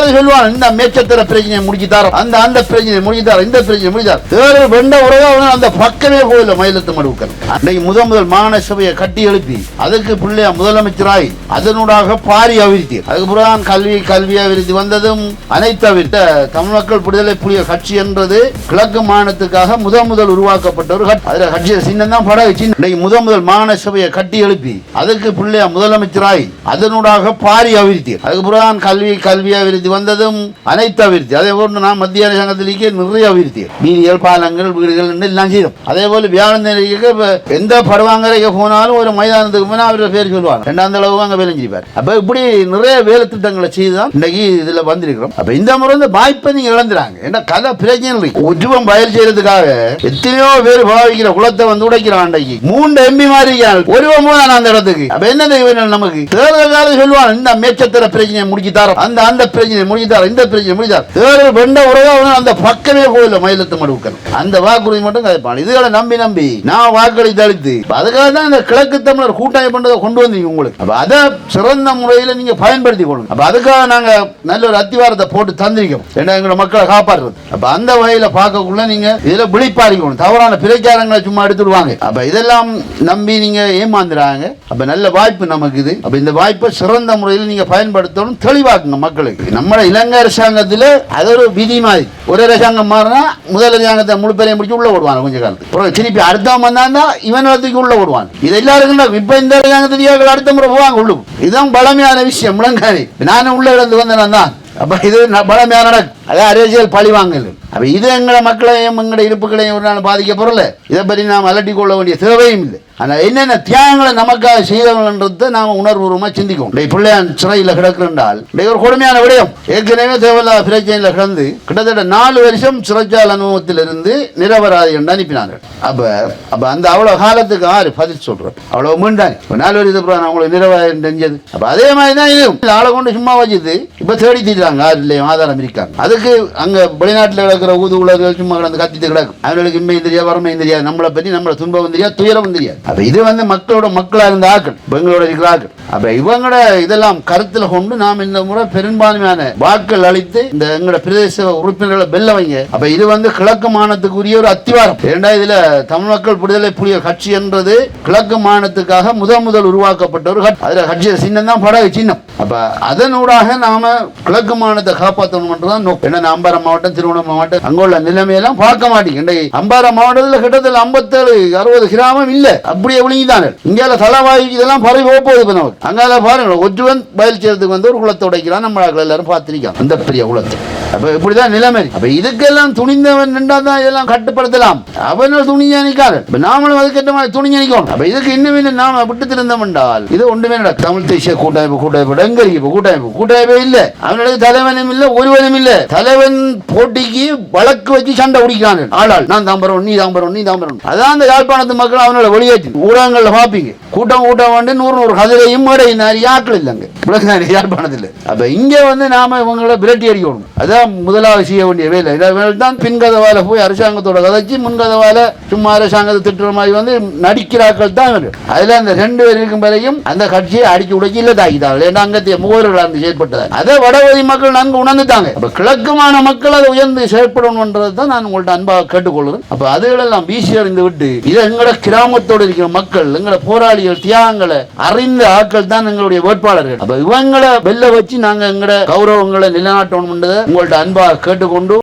எல்லாரும் சொல்லுவாங்க? இந்த மேச்சத்திர பிரச்சனையை முடிச்சு அந்த அந்த பிரச்சனையை முடிச்சு இந்த பிரச்சனை முடிச்சார் தேர்தல் வெண்ட உறவு அந்த பக்கமே போயில மயிலத்து மடுவுக்கள் அன்னைக்கு முதல் முதல் மாகாண சபையை கட்டி எழுப்பி அதுக்கு பிள்ளையா முதலமைச்சராய் அதனூடாக பாரி அவிழ்த்தி. அதுக்கப்புறம் கல்வி கல்வி அவிழ்த்தி வந்ததும் அனைத்து அவிழ்த்த தமிழ் மக்கள் விடுதலை புலிகள் கட்சி என்றது கிழக்கு மாநிலத்துக்காக முதல் முதல் உருவாக்கப்பட்ட ஒரு கட்சி. அதுல கட்சி சின்னம் தான் படம் சின்ன இன்னைக்கு முதல் முதல் மாகாண சபையை கட்டி எழுப்பி அதுக்கு பிள்ளையா முதலமைச்சராய் அதனூடாக பாரி அவிழ்த்தி. அதுக்கப்புறம் கல்வி கல்வி அவிழ்த்தி வந்ததும் அனைத்து அபிவிருத்தி. அதே போன்று நான் மத்திய அரசாங்கத்திலேயே நிறைய அபிவிருத்தி. வீதிகள் பாலங்கள் வீடுகள் எல்லாம் செய்தோம். அதே போல வியாழந்தரைக்கு எந்த பருவாங்கரைக்கு போனாலும் ஒரு மைதானத்துக்கு போனால் அவர் பேர் சொல்லுவாங்க. ரெண்டாம் தளவு அங்கே வேலை செய்வார் அப்ப இப்படி நிறைய வேலை திட்டங்களை செய்து தான் இன்னைக்கு இதுல வந்திருக்கிறோம். அப்போ இந்த முறை இந்த வாய்ப்பை நீங்க இழந்துறாங்க. ஏன்னா கதை பிரச்சனை இருக்கு. உஜ்ஜுவம் பயல் செய்யறதுக்காக எத்தனையோ பேர் பாவிக்கிற குளத்தை வந்து உடைக்கிறான் அன்றைக்கு மூன்று எம்பி மாதிரி இருக்காங்க. ஒருவன் போதான் அந்த இடத்துக்கு. அப்ப என்ன நமக்கு? தேர்தல் காலம் சொல்லுவாங்க. இந்த மேச்சத்திர பிரச்சனையை முடிச்சு தரோம். அந்த அந்த பிரச்சனை பிரச்சனையை முடிஞ்சார் இந்த பிரச்சனை முடிஞ்சார் தேர்தல் வெண்ட உறவு அந்த பக்கமே போயில மயிலத்து மடுவுக்கள் அந்த வாக்குறுதி மட்டும் கதைப்பான் இதுகளை நம்பி நம்பி. நான் வாக்களி தளித்து அதுக்காக தான் இந்த கிழக்கு தமிழர் கூட்டாய் பண்றதை கொண்டு வந்தீங்க உங்களுக்கு. அப்ப அதை சிறந்த முறையில் நீங்க பயன்படுத்தி கொள்ளுங்க. அப்ப அதுக்காக நாங்க நல்ல ஒரு அத்திவாரத்தை போட்டு தந்திருக்கோம். ஏன்னா எங்களோட மக்களை காப்பாற்றுறது. அப்ப அந்த வகையில பார்க்கக்குள்ள நீங்க இதுல விழிப்பாரிக்கணும் தவறான பிரச்சாரங்களை சும்மா எடுத்துடுவாங்க அப்ப இதெல்லாம் நம்பி நீங்க ஏமாந்துறாங்க. அப்ப நல்ல வாய்ப்பு நமக்கு இது. அப்ப இந்த வாய்ப்பை சிறந்த முறையில் நீங்க பயன்படுத்தணும் தெளிவாக்குங்க மக்களுக்கு. நம்ம இலங்கை அரசாங்கத்தில் அது ஒரு விதி மாதிரி. ஒரு அரசாங்கம் மாறினா முதல் அரசாங்கத்தை முழு பேரையும் பிடிச்சி உள்ள விடுவாங்க கொஞ்ச காலத்துக்கு. அப்புறம் திருப்பி அடுத்தவன் வந்தான்னா இவன் இடத்துக்கு உள்ள விடுவான் இது எல்லாருக்கும் தான். இப்ப இந்த அரசாங்கத்துக்கு அடுத்த முறை போவாங்க உள்ளும் இதுதான் பழமையான விஷயம் முழங்காரி நானும் உள்ள இருந்து வந்தேன் தான் அப்ப இது ந- பழமையான அதான் அரசியல் பழி வாங்கல் அப்போ இது எங்களை மக்களையும் எங்களோட இருப்புகளையும் ஒரு நாள் பாதிக்க பொருள். இதை பற்றி நாம் அலட்டி கொள்ள வேண்டிய தேவையும் இல்லை. ஆனால் என்னென்ன தியாகங்களை நமக்காக செய்தவங்கன்றதை நாம் உணர்வுபூர்வமாக சிந்திக்கும் டேய் பிள்ளையான் சிறையில் கிடக்குறால் டேய் ஒரு கொடுமையான விடயம். ஏற்கனவே தேவையில்லாத பிரச்சனையில் கிடந்து கிட்டத்தட்ட நாலு வருஷம் சிறைச்சால் அனுபவத்திலிருந்து நிரபராதி என்று அனுப்பினாங்க அப்போ அப்போ அந்த அவ்வளோ காலத்துக்கு ஆறு பதில் சொல்கிறோம் அவ்வளவு மீண்டாங்க இப்போ நாலு வருஷத்துக்கு அப்புறம் நான் உங்களுக்கு நிரபராதி தெரிஞ்சது. அப்போ அதே மாதிரி தான் இது ஆளை கொண்டு சும்மா வச்சுது இப்போ தேடி தீட்டாங்க ஆறு இல்லையும் ஆதாரம் இருக்காங்க. அதுக்கு அங்கே வெளிநாட்டில் கிடக்கிற ஊது உலக சும்மா கிடந்து கத்திட்டு கிடக்கும் அவங்களுக்கு இன்மையும் தெரியாது வறுமையும் தெரியாது. நம்மளை பற்றி நம்மளை துன்பம் தெரியாது துயரம் தெரியாது. அப்போ இது வந்து மக்களோட மக்களாக இருந்த ஆக்கள் பெங்களோட இருக்கிற ஆக்கள் அப்ப இவங்களோட இதெல்லாம் கருத்துல கொண்டு நாம் இந்த முறை பெரும்பான்மையான வாக்கள் அளித்து இந்த எங்களோட பிரதேச உறுப்பினர்களை வெல்ல வைங்க. அப்ப இது வந்து கிழக்கு மாநிலத்துக்குரிய ஒரு அத்திவாரம். இரண்டா இதில் தமிழ் மக்கள் விடுதலை புலிகள் கட்சி என்றது கிழக்கு மாநிலத்துக்காக முதல் முதல் உருவாக்கப்பட்ட ஒரு கட்சி. அதில் கட்சி சின்னம் தான் படகு சின்னம். அப்ப அதனூடாக நாம கிழக்கு மாநிலத்தை காப்பாற்றணும்ன்றதான் நோக்கம். ஏன்னா நம்பரம் மாவட்டம் திருவண்ணாமலை மாவட்டம் மாட்டேன் அங்குள்ள நிலைமையெல்லாம் பார்க்க மாட்டேங்க இன்றைக்கு அம்பாரம் மாவட்டத்தில் கிட்டத்தட்ட ஐம்பத்தேழு அறுபது கிராமம் இல்லை. அப்படியே விழுங்கிதானே. இங்கே தலைவாய் இதெல்லாம் பறவை போகுது இப்போ நமக்கு. அங்கே பாருங்க ஒற்றுவன் பயில் செய்யறதுக்கு வந்து ஒரு குளத்தை உடைக்கிறான். நம்ம எல்லாரும் பார்த்திருக்கோம் அந்த பெரிய குளத்தை. அப்ப இப்படிதான் நிலைமை. அப்போ இதுக்கெல்லாம் துணிந்தவன் நின்றா தான் இதெல்லாம் கட்டுப்படுத்தலாம். அவனால் துணிஞ்சா நிற்காது இப்போ நாமளும் அதுக்கேற்ற மாதிரி துணிஞ்சு நிற்கணும் அப்போ இதுக்கு இன்னும் இன்னும் நாம விட்டு திருந்தோம் என்றால் இது ஒன்றுமே நடக்கும் தமிழ் தேசிய கூட்டமைப்பு கூட்டமைப்பு எங்க இருக்கு கூட்டமைப்பு கூட்டமைப்பே இல்லை. அவனுடைய தலைவனும் இல்லை ஒருவனும் இல்லை. தலைவன் போட்டிக்கு வழக்கு வச்சு சண்டை பிடிக்கிறாங்க. ஆளால் நான் தாம்பரம் நீ தாம்பரம் நீ தாம்பரம். அதான் அந்த யாழ்ப்பாணத்து மக்கள் அவனோட வெளியேற்றி. ஊடகங்களில் பார்ப்பீங்க. கூட்டம் கூட்டம் வந்து நூறு நூறு கதிரையும் மேடையும் நிறைய ஆட்கள் இல்லைங்க. விளக்குறாங்க யாழ்ப்பாணத்தில். அப்போ இங்கே வந்து நாம இவங்கள விரட்டி அடிக்கணும். அதான் முதலாவது செய்ய வேண்டிய வேலை. இதை தான் பின்கதவால போய் அரசாங்கத்தோட கதைச்சு முன்கதவால சும்மா அரசாங்கத்தை திட்டுற மாதிரி வந்து நடிக்கிறாக்கள் தான் அதில் அந்த ரெண்டு பேர் இருக்கும் வரையும் அந்த கட்சியை அடிச்சு உடைச்சு இல்லதாக்கிட்டாங்க ஏன்னா அங்கத்திய முகவர்கள் அந்த செயற்பட்டது அதை வடவதி மக்கள் நன்கு உணர்ந்துட்டாங்க. அப்ப கிழக்குமான மக்கள் அதை உயர்ந்து செயல் செயற்படணும்ன்றது தான் நான் உங்கள்ட்ட அன்பாக கேட்டுக்கொள்கிறேன். அப்போ அதுகளெல்லாம் வீசி அறிந்து விட்டு இதை எங்களோட கிராமத்தோடு இருக்கிற மக்கள் எங்களோட போராளிகள் தியாகங்களை அறிந்த ஆட்கள் தான் எங்களுடைய வேட்பாளர்கள். அப்ப இவங்களை வெளில வச்சு நாங்க எங்களோட கௌரவங்களை நிலைநாட்டணும்ன்றதை உங்கள்ட்ட அன்பாக கேட்டுக்கொண்டு